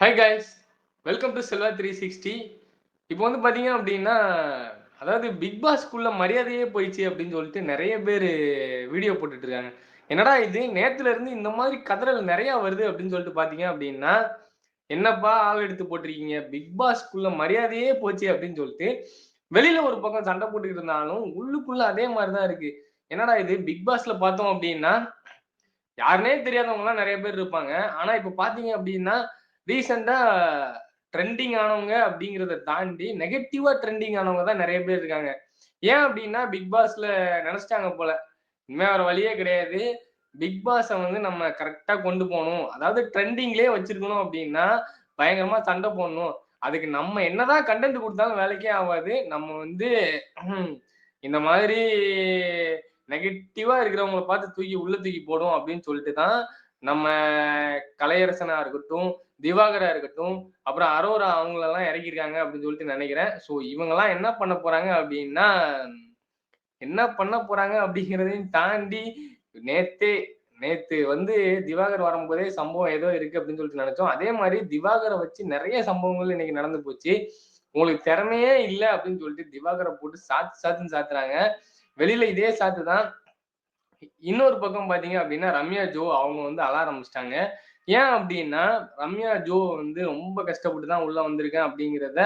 Hi guys welcome to Selva three sixty இப்போ வந்து பார்த்தீங்க அப்படின்னா அதாவது பிக் பாஸ்க்குள்ள மரியாதையே போயிடுச்சு அப்படின்னு சொல்லிட்டு நிறைய பேர் வீடியோ போட்டுட்டு இருக்காங்க என்னடா இது? நேத்துல இருந்து இந்த மாதிரி கதறல் நிறைய வருது அப்படின்னு சொல்லிட்டு பார்த்தீங்க அப்படின்னா என்னப்பா ஆள் எடுத்து போட்டிருக்கீங்க? பிக் பாஸ்க்குள்ள மரியாதையே போச்சு அப்படின்னு சொல்லிட்டு வெளியில ஒரு பக்கம் சண்டை போட்டுக்கிட்டு இருந்தாலும் உள்ளுக்குள்ள அதே மாதிரி தான் இருக்கு. என்னடா இது? பிக் பாஸ்ல பார்த்தோம் அப்படின்னா யாருனே தெரியாதவங்க எல்லாம் நிறைய பேர் இருப்பாங்க. ஆனா இப்ப பாத்தீங்க அப்படின்னா ரீசெண்டா ட்ரெண்டிங் ஆனவங்க அப்படிங்கிறத தாண்டி நெகட்டிவா ட்ரெண்டிங் ஆனவங்க தான் நிறைய பேர் இருக்காங்க. ஏன் அப்படின்னா பிக் பாஸ்ல நினைச்சிட்டாங்க போல. இனிமே வேற வழியே கிடையாது. பிக் பாஸை வந்து நம்ம கரெக்டா கொண்டு போகணும். அதாவது ட்ரெண்டிங்லேயே வச்சிருக்கணும் அப்படின்னா பயங்கரமா சண்டை போடணும். அதுக்கு நம்ம என்னதான் கண்டென்ட் கொடுத்தாலும் வேலைக்கே ஆகாது. நம்ம வந்து இந்த மாதிரி நெகட்டிவா இருக்கிறவங்கள பார்த்து தூக்கி உள்ள தூக்கி போடும் அப்படின்னு சொல்லிட்டு தான் நம்ம கலையரசனா இருக்கட்டும் திவாகரா இருக்கட்டும் அப்புறம் அரோரா அவங்களெல்லாம் இறக்கியிருக்காங்க அப்படின்னு சொல்லிட்டு நினைக்கிறேன். ஸோ இவங்கெல்லாம் என்ன பண்ண போறாங்க அப்படின்னா என்ன பண்ண போறாங்க அப்படிங்கிறதையும் தாண்டி நேத்தே நேத்து வந்து திவாகர் வரும்போதே சம்பவம் ஏதோ இருக்கு அப்படின்னு சொல்லிட்டு நினைச்சோம். அதே மாதிரி திவாகரை வச்சு நிறைய சம்பவங்கள் இன்னைக்கு நடந்து போச்சு. உங்களுக்கு திறமையே இல்லை அப்படின்னு சொல்லிட்டு திவாகரை போட்டு சாத்து சாத்துன்னு சாத்துறாங்க. வெளியில இதே சாத்து தான் இன்னொரு பக்கம் பாத்தீங்க அப்படின்னா ரம்யா ஜோ அவங்க வந்து அழ ஆரம்பிச்சிட்டாங்க ஏன் அப்படின்னா ரம்யா ஜோ வந்து ரொம்ப கஷ்டப்பட்டு தான் உள்ள வந்திருக்கேன் அப்படிங்கிறத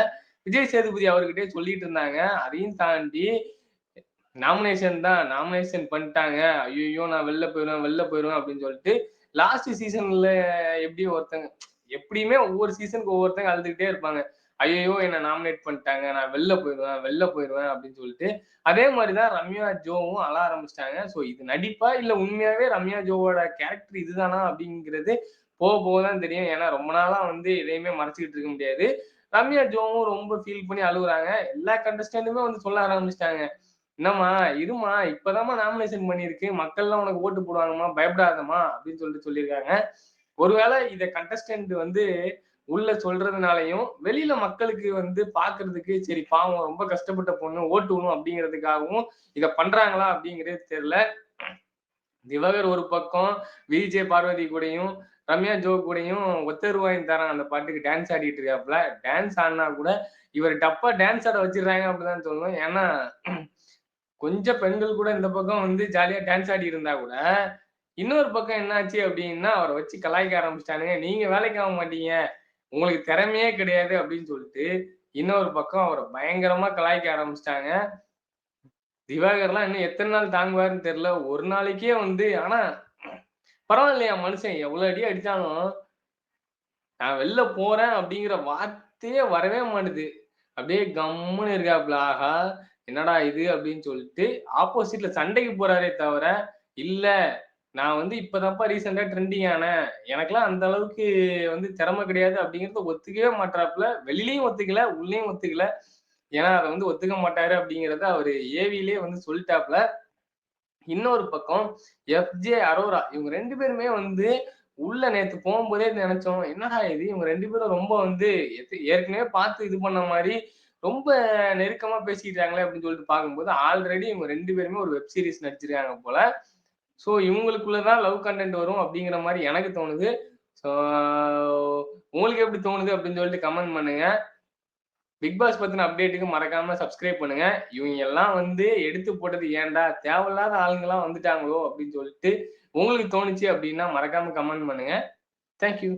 விஜய் சேதுபதி அவர்கிட்டயே சொல்லிட்டு இருந்தாங்க. அதையும் தாண்டி நாமினேஷன் தான் நாமினேஷன் பண்ணிட்டாங்க. ஐயோ நான் வெளில போயிடுவேன் வெளில போயிடுவேன் அப்படின்னு சொல்லிட்டு லாஸ்ட் சீசன்ல எப்படி ஒருத்தங்க எப்படியுமே ஒவ்வொரு சீசனுக்கு ஒவ்வொருத்தங்க அழுதுகிட்டே இருப்பாங்க. ஐயோ என்னை நாமினேட் பண்ணிட்டாங்க. நான் வெளில போயிடுவேன் வெளில போயிடுவேன் அப்படின்னு சொல்லிட்டு அதே மாதிரி தான் ரம்யா ஜோவும் அழ ஆரம்பிச்சிட்டாங்க. ஸோ இது நடிப்பா இல்லை உண்மையாவே ரம்யா ஜோவோட கேரக்டர் இதுதானா அப்படிங்கிறது போக போக தான் தெரியும். ஏன்னா ரொம்ப நாளாக வந்து எதையுமே மறைச்சிக்கிட்டு இருக்க முடியாது. ரம்யா ஜோவும் ரொம்ப ஃபீல் பண்ணி அழுகுறாங்க. எல்லா கண்டஸ்டன்ட்டுமே வந்து சொல்ல ஆரம்பிச்சிட்டாங்க. என்னம்மா இருமா இப்பதாம்மா நாமினேஷன் பண்ணியிருக்கு. மக்கள்லாம் உனக்கு ஓட்டு போடுவாங்கம்மா பயப்படாதம்மா அப்படின்னு சொல்லிட்டு சொல்லியிருக்காங்க. ஒருவேளை இதை கண்டஸ்டன்ட் வந்து உள்ள சொல்றதுனாலையும் வெளியில மக்களுக்கு வந்து பாக்குறதுக்கு சரி பாவம் ரொம்ப கஷ்டப்பட்ட பொண்ணு ஓட்டுணும் அப்படிங்கிறதுக்காகவும் இத பண்றாங்களா அப்படிங்கிறது தெரியல. திவகர் ஒரு பக்கம் விஜய் பார்வதி கூடயும் ரம்யா ஜோ கூடயும் ஒத்த ரூபாயும் தரான் அந்த பாட்டுக்கு டான்ஸ் ஆடிட்டு இருக்காப்புல. டான்ஸ் ஆடினா கூட இவர் டப்பா டான்ஸ் ஆட வச்சிடுறாங்க அப்படிதான் சொல்லணும். ஏன்னா கொஞ்சம் பெண்கள் கூட இந்த பக்கம் வந்து ஜாலியா டான்ஸ் ஆடி இருந்தா கூட இன்னொரு பக்கம் என்னாச்சு அப்படின்னா அவரை வச்சு கலாய்க்க ஆரம்பிச்சிட்டானுங்க. நீங்க வேலைக்கு ஆக மாட்டீங்க. உங்களுக்கு திறமையே கிடையாது அப்படின்னு சொல்லிட்டு இன்னொரு பக்கம் அவரை பயங்கரமா கலாய்க்க ஆரம்பிச்சிட்டாங்க. திவாகர்லாம் இன்னும் எத்தனை நாள் தாங்குவாருன்னு தெரியல. ஒரு நாளைக்கே வந்து ஆனா பரவாயில்லையா மனுஷன்? எவ்வளவு அடி அடிச்சாலும் நான் வெளில போறேன் அப்படிங்கிற வார்த்தையே வரவே மாட்டுது. அப்படியே கம்முன்னு இருக்காப்ல ஆஹா என்னடா இது அப்படின்னு சொல்லிட்டு ஆப்போசிட்ல சண்டைக்கு போறாரே தவிர இல்ல நான் வந்து இப்பதான்ப்பா ரீசெண்டா ட்ரெண்டிங் ஆனேன் எனக்குலாம் அந்த அளவுக்கு வந்து திறமை கிடையாது அப்படிங்கறத ஒத்துக்கவே மாட்டாப்புல வெளியிலயும் ஒத்துக்கல உள்ளேயும் ஒத்துக்கல. ஏன்னா அதை வந்து ஒத்துக்க மாட்டாரு அப்படிங்கறத அவரு ஏவிலே வந்து சொல்லிட்டாப்ல இன்னொரு பக்கம் எஃப்ஜே அரோரா இவங்க ரெண்டு பேருமே வந்து உள்ள நேத்து போகும்போதே நினைச்சோம் என்னடா இது? இவங்க ரெண்டு பேரும் ரொம்ப வந்து ஏற்கனவே பார்த்து இது பண்ண மாதிரி ரொம்ப நெருக்கமா பேசிக்கிட்டாங்களே அப்படின்னு சொல்லிட்டு பார்க்கும்போது ஆல்ரெடி இவங்க ரெண்டு பேருமே ஒரு வெப் சீரிஸ் நடிச்சிருக்காங்க போல. ஸோ இவங்களுக்குள்ளதான் லவ் கண்டென்ட் வரும் அப்படிங்கிற மாதிரி எனக்கு தோணுது. ஸோ உங்களுக்கு எப்படி தோணுது அப்படின்னு சொல்லிட்டு கமெண்ட் பண்ணுங்க. பிக் பாஸ் பத்தின அப்டேட்டுக்கு மறக்காம சப்ஸ்கிரைப் பண்ணுங்க. இவங்க எல்லாம் வந்து எடுத்து போட்டது ஏன்டா? தேவையில்லாத ஆளுங்கெல்லாம் வந்துட்டாங்களோ அப்படின்னு சொல்லிட்டு உங்களுக்கு தோணுச்சு அப்படின்னா மறக்காம கமெண்ட் பண்ணுங்க. தேங்க்யூ